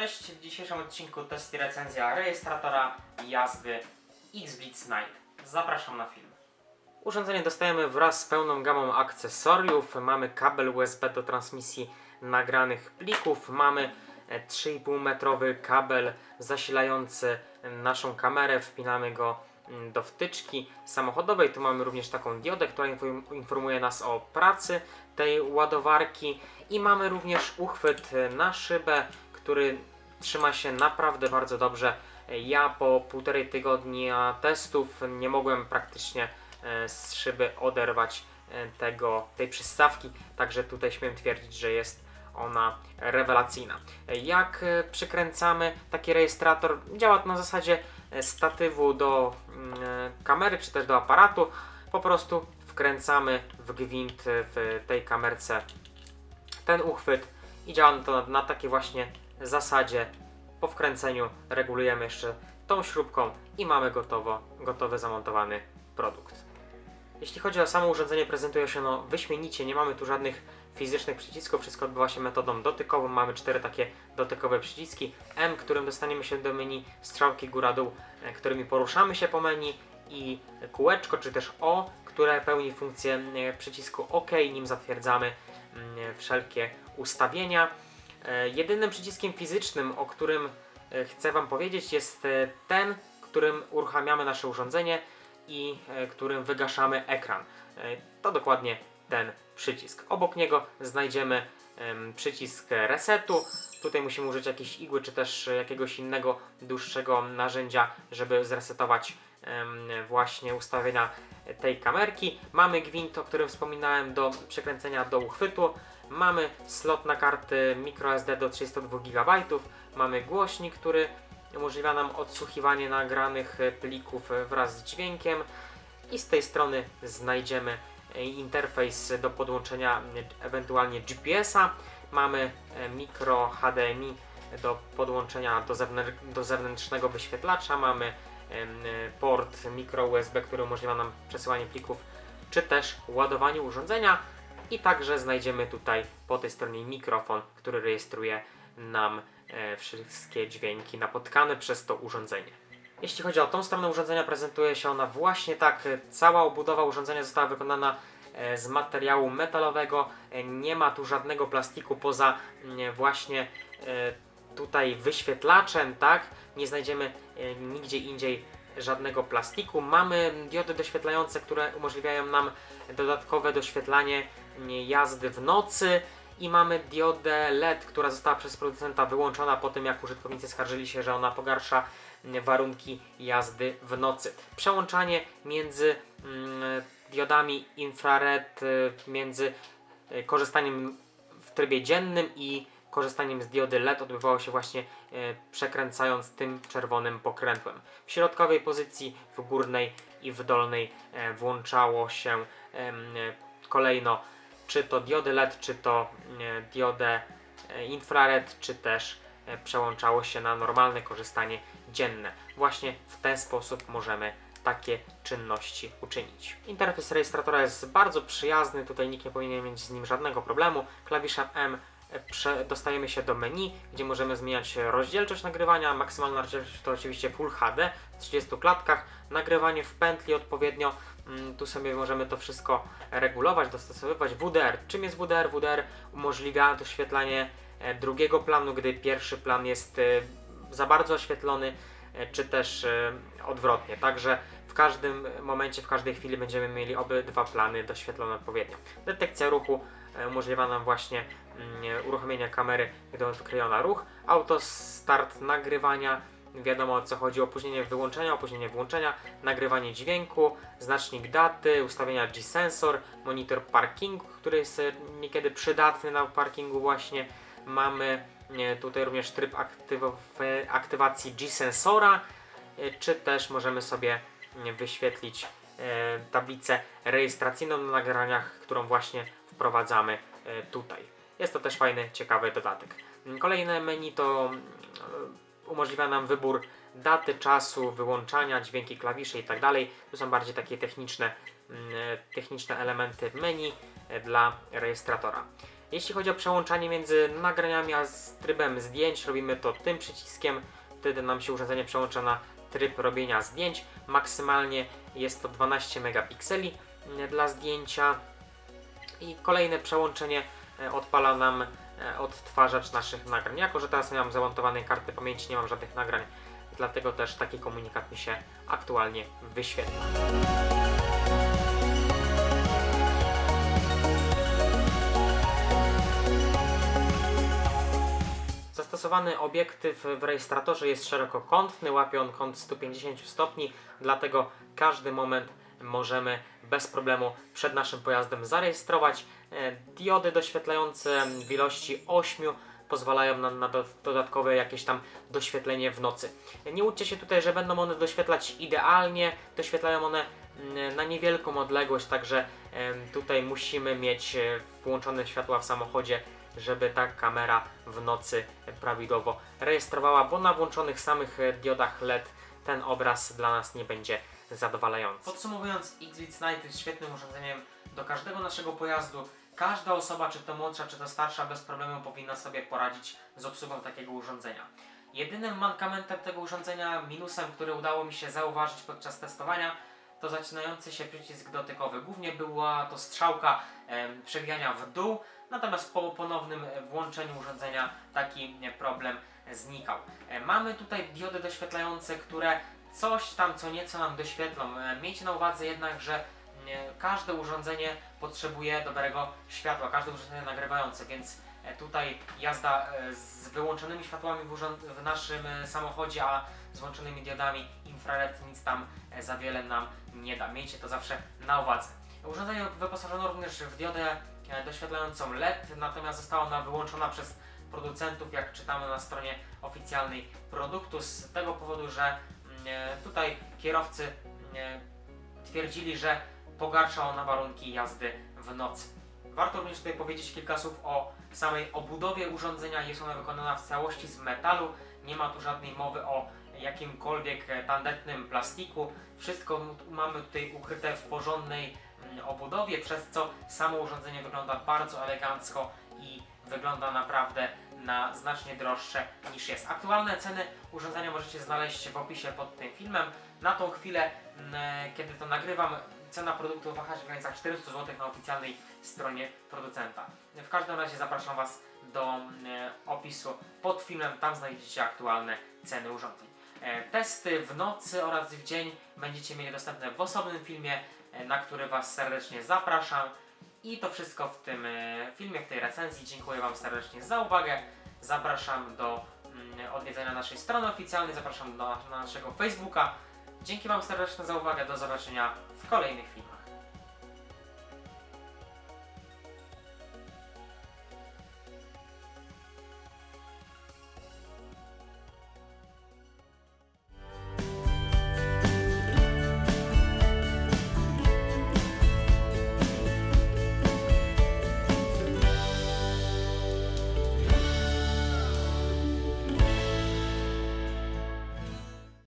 Cześć, w dzisiejszym odcinku test i recenzja rejestratora jazdy X-Blitz Night. Zapraszam na film. Urządzenie dostajemy wraz z pełną gamą akcesoriów. Mamy kabel USB do transmisji nagranych plików. Mamy e, 3,5 metrowy kabel zasilający naszą kamerę. Wpinamy go mm, do wtyczki samochodowej. Tu mamy również taką diodę, która info- informuje nas o pracy tej ładowarki. I mamy również uchwyt e, na szybę, który trzyma się naprawdę bardzo dobrze. Ja po półtorej tygodnia testów nie mogłem praktycznie e, z szyby oderwać e, tego, tej przystawki, także tutaj śmiem twierdzić, że jest ona rewelacyjna. Jak e, przykręcamy taki rejestrator, działa na zasadzie statywu do mm, kamery czy też do aparatu. Po prostu wkręcamy w gwint w tej kamerce ten uchwyt i działa to na, na takiej właśnie zasadzie. Po wkręceniu regulujemy jeszcze tą śrubką i mamy gotowo, gotowy zamontowany produkt. Jeśli chodzi o samo urządzenie, prezentuje się ono wyśmienicie, nie mamy tu żadnych fizycznych przycisków, wszystko odbywa się metodą dotykową, mamy cztery takie dotykowe przyciski, M, którym dostaniemy się do menu, strzałki góra-dół, e, którymi poruszamy się po menu i kółeczko, czy też O, które pełni funkcję e, przycisku OK, nim zatwierdzamy mm, wszelkie ustawienia. E, Jedynym przyciskiem fizycznym, o którym e, chcę Wam powiedzieć, jest e, ten, którym uruchamiamy nasze urządzenie i którym wygaszamy ekran. To dokładnie ten przycisk. Obok niego znajdziemy em, przycisk resetu. Tutaj musimy użyć jakiejś igły, czy też jakiegoś innego dłuższego narzędzia, żeby zresetować właśnie ustawienia tej kamerki. Mamy gwint, o którym wspominałem, do przekręcenia do uchwytu. Mamy slot na karty microSD do 32 GB. Mamy głośnik, który umożliwia nam odsłuchiwanie nagranych e, plików e, wraz z dźwiękiem. I z tej strony znajdziemy e, interfejs do podłączenia ewentualnie GPS-a. Mamy mikro HDMI do podłączenia do, do zewnętrznego wyświetlacza. Mamy port mikro USB, który umożliwia nam przesyłanie plików czy też ładowanie urządzenia. I także znajdziemy tutaj po tej stronie mikrofon, który rejestruje nam e, wszystkie dźwięki napotkane przez to urządzenie. Jeśli chodzi o tą stronę urządzenia, prezentuje się ona właśnie tak. Cała obudowa urządzenia została wykonana e, z materiału metalowego. E, Nie ma tu żadnego plastiku poza mm, właśnie tutaj wyświetlaczem, tak? Nie znajdziemy nigdzie indziej żadnego plastiku. Mamy diody doświetlające, które umożliwiają nam dodatkowe doświetlanie jazdy w nocy i mamy diodę LED, która została przez producenta wyłączona po tym, jak użytkownicy skarżyli się, że ona pogarsza warunki jazdy w nocy. Przełączanie między mm, diodami infrared, y, między y, korzystaniem w trybie dziennym i korzystaniem z diody LED odbywało się właśnie e, przekręcając tym czerwonym pokrętłem. W środkowej pozycji, w górnej i w dolnej e, włączało się e, kolejno czy to diody LED, czy to diodę infrared, czy też przełączało się na normalne korzystanie dzienne. Właśnie w ten sposób możemy takie czynności uczynić. Interfejs rejestratora jest bardzo przyjazny, tutaj nikt nie powinien mieć z nim żadnego problemu. Klawiszem M dostajemy się do menu, gdzie możemy zmieniać rozdzielczość nagrywania. Maksymalna rozdzielczość to oczywiście Full HD w 30 klatkach. Nagrywanie w pętli odpowiednio. Mm, Tu sobie możemy to wszystko regulować, dostosowywać. WDR. Czym jest WDR? WDR umożliwia doświetlanie e, drugiego planu, gdy pierwszy plan jest e, za bardzo oświetlony, e, czy też e, odwrotnie. Także każdym momencie, w każdej chwili będziemy mieli obydwa plany doświetlone odpowiednio. Detekcja ruchu e, umożliwia nam właśnie mm, uruchomienie kamery, gdy odkryjona ruch. Auto start nagrywania, wiadomo o co chodzi, opóźnienie wyłączenia, opóźnienie włączenia, nagrywanie dźwięku, znacznik daty, ustawienia G-sensor, monitor parkingu, który jest e, niekiedy przydatny na parkingu właśnie. Mamy e, tutaj również tryb aktywacji G-sensora, czy też możemy sobie wyświetlić e, tablicę rejestracyjną na nagraniach, którą właśnie wprowadzamy e, tutaj. Jest to też fajny, ciekawy dodatek. Kolejne menu to e, umożliwia nam wybór daty, czasu, wyłączania, dźwięki klawiszy i tak dalej. Tu są bardziej takie techniczne, mm, techniczne elementy menu dla rejestratora. Jeśli chodzi o przełączanie między nagraniami a z trybem zdjęć, robimy to tym przyciskiem. Wtedy nam się urządzenie przełącza na tryb robienia zdjęć. Maksymalnie jest to 12 megapikseli mm, dla zdjęcia. I kolejne przełączenie e, odpala nam e, odtwarzacz naszych nagrań. Jako, że teraz nie mam zamontowanej karty pamięci, nie mam żadnych nagrań, dlatego też taki komunikat mi się aktualnie wyświetla. Zastosowany obiektyw w rejestratorze jest szerokokątny, łapie on kąt 150 stopni, dlatego każdy moment możemy bez problemu przed naszym pojazdem zarejestrować. E, Diody doświetlające w ilości 8 pozwalają nam na do, dodatkowe jakieś tam doświetlenie w nocy. Nie łudźcie się tutaj, że będą one doświetlać idealnie, doświetlają one mm, na niewielką odległość, także tutaj musimy mieć e, włączone światła w samochodzie, żeby ta kamera w nocy prawidłowo rejestrowała, bo na włączonych samych diodach LED ten obraz dla nas nie będzie zadowalający. Podsumowując, Xbit Night jest świetnym urządzeniem do każdego naszego pojazdu. Każda osoba, czy to młodsza, czy to starsza, bez problemu powinna sobie poradzić z obsługą takiego urządzenia. Jedynym mankamentem tego urządzenia, minusem, który udało mi się zauważyć podczas testowania, to zaczynający się przycisk dotykowy. Głównie była to strzałka przewijania w dół, natomiast po ponownym e, włączeniu urządzenia taki e, problem znikał. E, Mamy tutaj diody doświetlające, które coś tam co nieco nam doświetlą. Miejcie na uwadze jednak, że każde urządzenie potrzebuje dobrego światła, każde urządzenie nagrywające, więc tutaj jazda e, z wyłączonymi światłami w, naszym e, samochodzie, a z włączonymi diodami infrared nic tam e, za wiele nam nie da. Miejcie to zawsze na uwadze. Urządzenie wyposażono również w diodę e, doświetlającą LED, natomiast została ona wyłączona przez producentów, jak czytamy na stronie oficjalnej produktu, z tego powodu, że mm, e, tutaj kierowcy mm, e, twierdzili, że pogarsza ona warunki jazdy w nocy. Warto również tutaj powiedzieć kilka słów o samej obudowie urządzenia. Jest ona wykonana w całości z metalu. Nie ma tu żadnej mowy o jakimkolwiek e, tandetnym plastiku. Wszystko mamy tutaj ukryte w porządnej mm, obudowie, przez co samo urządzenie wygląda bardzo elegancko i wygląda naprawdę na znacznie droższe niż jest. Aktualne ceny urządzenia możecie znaleźć w opisie pod tym filmem. Na tą chwilę, mm, kiedy to nagrywam, cena produktu waha się w granicach 400 zł na oficjalnej stronie producenta. W każdym razie zapraszam Was do mm, opisu pod filmem, tam znajdziecie aktualne ceny urządzeń. E, Testy w nocy oraz w dzień będziecie mieli dostępne w osobnym filmie, e, na który Was serdecznie zapraszam. I to wszystko w tym e, filmie, w tej recenzji. Dziękuję Wam serdecznie za uwagę. Zapraszam do mm, odwiedzenia naszej strony oficjalnej, zapraszam do, na naszego Facebooka. Dzięki Wam serdecznie za uwagę. Do zobaczenia w kolejnych filmach.